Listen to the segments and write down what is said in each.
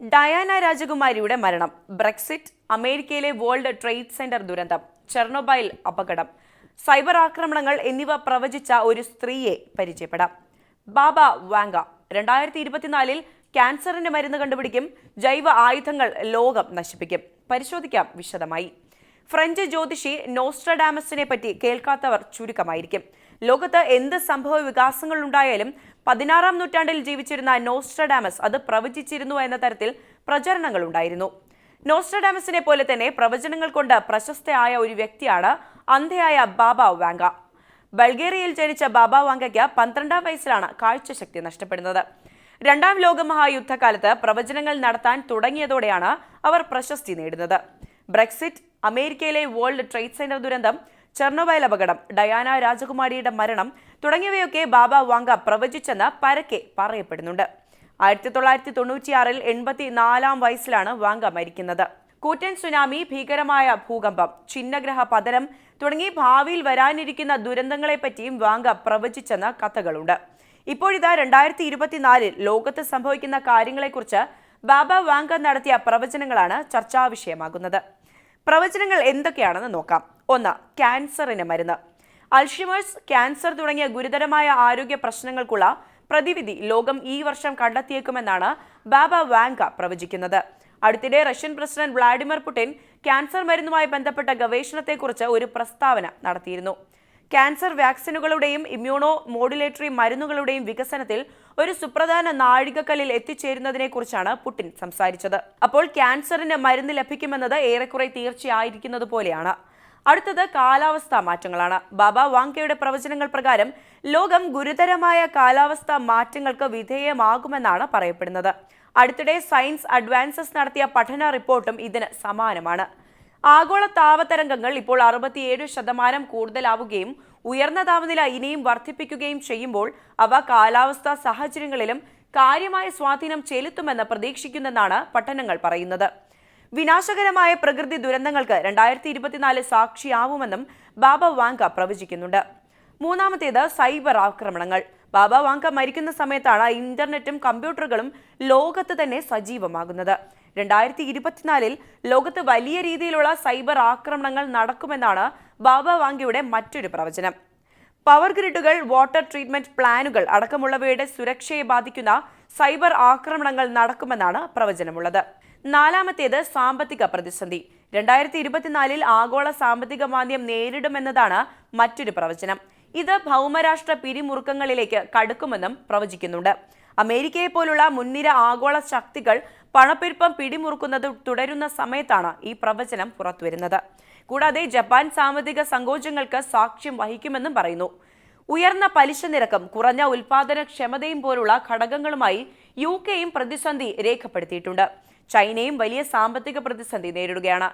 Diana രാജകുമാരിയുടെ മരണം Brexit അമേരിക്കയിലെ world trade centre ദുരന്തം ചെർണോബൈൽ അപകടം സൈബർ ആക്രമണങ്ങൾ എന്നിവ പ്രവചിച്ച ഒരു സ്ത്രീയെ പരിചയപ്പെടാം. ബാബ വാങ്ക രണ്ടായിരത്തി ഇരുപത്തിനാലിൽ ക്യാൻസറിന്റെ മരുന്ന് കണ്ടുപിടിക്കും ജൈവ ആയുധങ്ങൾ ലോകം നശിപ്പിക്കും. പരിശോധിക്കാം വിശദമായി. ഫ്രഞ്ച് ജ്യോതിഷി നോസ്ട്രഡാമസിനെ പറ്റി കേൾക്കാത്തവർ ചുരുക്കമായിരിക്കും. ലോകത്ത് എന്ത് സംഭവ വികാസങ്ങൾ ഉണ്ടായാലും പതിനാറാം നൂറ്റാണ്ടിൽ ജീവിച്ചിരുന്ന നോസ്ട്രഡാമസ് അത് പ്രവചിച്ചിരുന്നു എന്ന തരത്തിൽ പ്രചരണങ്ങൾ ഉണ്ടായിരുന്നു നോസ്ട്രഡാമസിനെ പോലെ തന്നെ പ്രവചനങ്ങൾ കൊണ്ട് പ്രശസ്തയായ ഒരു വ്യക്തിയാണ് അന്ധയായ ബാബ വാങ്ക. ബൾഗേറിയയിൽ ജനിച്ച ബാബ വാങ്കയ്ക്ക് പന്ത്രണ്ടാം വയസ്സിലാണ് കാഴ്ചശക്തി നഷ്ടപ്പെടുന്നത്. രണ്ടാം ലോകമഹായുദ്ധകാലത്ത് പ്രവചനങ്ങൾ നടത്താൻ തുടങ്ങിയതോടെയാണ് അവർ പ്രശസ്തി നേടുന്നത്. ബ്രെക്സിറ്റ് അമേരിക്കയിലെ വേൾഡ് ട്രേഡ് സെന്റർ ദുരന്തം ചെർണോബൈൽ അപകടം ഡയാന രാജകുമാരിയുടെ മരണം തുടങ്ങിയവയൊക്കെ ബാബ വാങ്ക പ്രവചിച്ചെന്ന് പരക്കെ പറയപ്പെടുന്നുണ്ട്. ആയിരത്തി തൊള്ളായിരത്തി തൊണ്ണൂറ്റിയാറിൽ എൺപത്തി നാലാം വയസ്സിലാണ് വാങ്ക മരിക്കുന്നത്. കൂറ്റൻ സുനാമി ഭീകരമായ ഭൂകമ്പം ചിഹ്നഗ്രഹ പതനം തുടങ്ങി ഭാവിയിൽ വരാനിരിക്കുന്ന ദുരന്തങ്ങളെപ്പറ്റിയും വാങ്ക പ്രവചിച്ചെന്ന കഥകളുണ്ട്. ഇപ്പോഴിതാ രണ്ടായിരത്തി ഇരുപത്തിനാലിൽ ലോകത്ത് സംഭവിക്കുന്ന കാര്യങ്ങളെക്കുറിച്ച് ബാബ വാങ്ക നടത്തിയ പ്രവചനങ്ങളാണ് ചർച്ചാവിഷയമാകുന്നത്. പ്രവചനങ്ങൾ എന്തൊക്കെയാണെന്ന് നോക്കാം. ഒന്ന് ക്യാൻസറിന് മരുന്ന്. അൾഷിമേഴ്സ് ക്യാൻസർ തുടങ്ങിയ ഗുരുതരമായ ആരോഗ്യ പ്രശ്നങ്ങൾക്കുള്ള പ്രതിവിധി ലോകം ഈ വർഷം കണ്ടെത്തിയേക്കുമെന്നാണ് ബാബ വാങ്ക പ്രവചിക്കുന്നത്. അടുത്തിടെ Russian president Vladimir Putin cancer മരുന്നുമായി ബന്ധപ്പെട്ട ഗവേഷണത്തെക്കുറിച്ച് ഒരു പ്രസ്താവന നടത്തിയിരുന്നു. ക്യാൻസർ വാക്സിനുകളുടെയും ഇമ്മ്യൂണോ മോഡുലേറ്ററി മരുന്നുകളുടെയും വികസനത്തിൽ ഒരു സുപ്രധാന നാഴികക്കല്ലിൽ എത്തിച്ചേരുന്നതിനെക്കുറിച്ചാണ് പുടിൻ സംസാരിച്ചത്. അപ്പോൾ ക്യാൻസറിന് മരുന്ന് ലഭിക്കുമെന്നത് ഏറെക്കുറെ തീർച്ചയായിരിക്കുന്നത് പോലെയാണ് അടുത്തത് കാലാവസ്ഥാ മാറ്റങ്ങളാണ്. ബാബ വാങ്കയുടെ പ്രവചനങ്ങൾ പ്രകാരം ലോകം ഗുരുതരമായ കാലാവസ്ഥാ മാറ്റങ്ങൾക്ക് വിധേയമാകുമെന്നാണ് പറയപ്പെടുന്നത്. അടുത്തിടെ സയൻസ് അഡ്വാൻസസ് നടത്തിയ പഠന റിപ്പോർട്ടും ഇതിന് സമാനമാണ്. ആഗോള താപതരംഗങ്ങൾ ഇപ്പോൾ അറുപത്തിയേഴ് ശതമാനം കൂടുതലാവുകയും ഉയർന്ന താപനില ഇനിയും വർദ്ധിപ്പിക്കുകയും ചെയ്യുമ്പോൾ അവ കാലാവസ്ഥാ സാഹചര്യങ്ങളിലും കാര്യമായ സ്വാധീനം ചെലുത്തുമെന്ന് പ്രതീക്ഷിക്കുന്നെന്നാണ് പഠനങ്ങൾ പറയുന്നത്. വിനാശകരമായ പ്രകൃതി ദുരന്തങ്ങൾക്ക് രണ്ടായിരത്തി ഇരുപത്തിനാല് സാക്ഷിയാവുമെന്നും ബാബ വാങ്ക പ്രവചിക്കുന്നുണ്ട്. മൂന്നാമത്തേത് സൈബർ ആക്രമണങ്ങൾ. ബാബ വാങ്ക മരിക്കുന്ന സമയത്താണ് ഇന്റർനെറ്റും കമ്പ്യൂട്ടറുകളും ലോകത്ത് തന്നെ സജീവമാകുന്നത്. രണ്ടായിരത്തി ഇരുപത്തിനാലിൽ ലോകത്ത് വലിയ രീതിയിലുള്ള സൈബർ ആക്രമണങ്ങൾ നടക്കുമെന്നാണ് ബാബ വാങ്കയുടെ മറ്റൊരു പ്രവചനം. പവർ ഗ്രിഡുകൾ വാട്ടർ ട്രീറ്റ്മെന്റ് പ്ലാനുകൾ അടക്കമുള്ളവയുടെ സുരക്ഷയെ ബാധിക്കുന്ന സൈബർ ആക്രമണങ്ങൾ നടക്കുമെന്നാണ് പ്രവചനമുള്ളത്. നാലാമത്തേത് സാമ്പത്തിക പ്രതിസന്ധി. രണ്ടായിരത്തി ഇരുപത്തിനാലിൽ ആഗോള സാമ്പത്തിക മാന്ദ്യം നേരിടുമെന്നതാണ് മറ്റൊരു പ്രവചനം. ഇത് ഭൗമരാഷ്ട്ര പിരിമുറുക്കങ്ങളിലേക്ക് കടുക്കുമെന്നും പ്രവചിക്കുന്നുണ്ട്. അമേരിക്കയെ പോലുള്ള മുൻനിര ആഗോള ശക്തികൾ പണപ്പെരുപ്പം പിടിമുറുക്കുന്നത് തുടരുന്ന സമയത്താണ് ഈ പ്രവചനം പുറത്തുവരുന്നത്. കൂടാതെ ജപ്പാൻ സാമ്പത്തിക സങ്കോചങ്ങൾക്ക് സാക്ഷ്യം വഹിക്കുമെന്നും പറയുന്നു. ഉയർന്ന പലിശ നിരക്കും കുറഞ്ഞ ഉൽപാദനക്ഷമതയും പോലുള്ള ഘടകങ്ങളുമായി യു കെയും പ്രതിസന്ധി രേഖപ്പെടുത്തിയിട്ടുണ്ട്. ചൈനയും വലിയ സാമ്പത്തിക പ്രതിസന്ധി നേരിടുകയാണ്.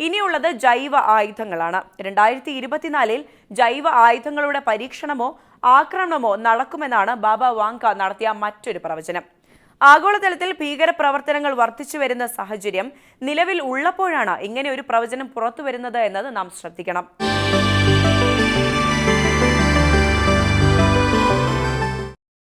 ഇനിയുള്ളത് ജൈവ ആയുധങ്ങളാണ്. രണ്ടായിരത്തി ഇരുപത്തിനാലിൽ ജൈവ ആയുധങ്ങളുടെ പരീക്ഷണമോ ആക്രമണമോ നടക്കുമെന്നാണ് ബാബ വാങ്ക നടത്തിയ മറ്റൊരു പ്രവചനം. ആഗോളതലത്തിൽ ഭീകരപ്രവർത്തനങ്ങൾ വർദ്ധിച്ചു വരുന്ന സാഹചര്യം നിലവിൽ ഉള്ളപ്പോഴാണ് ഇങ്ങനെ ഒരു പ്രവചനം പുറത്തു വരുന്നത് എന്നത് നാം ശ്രദ്ധിക്കണം.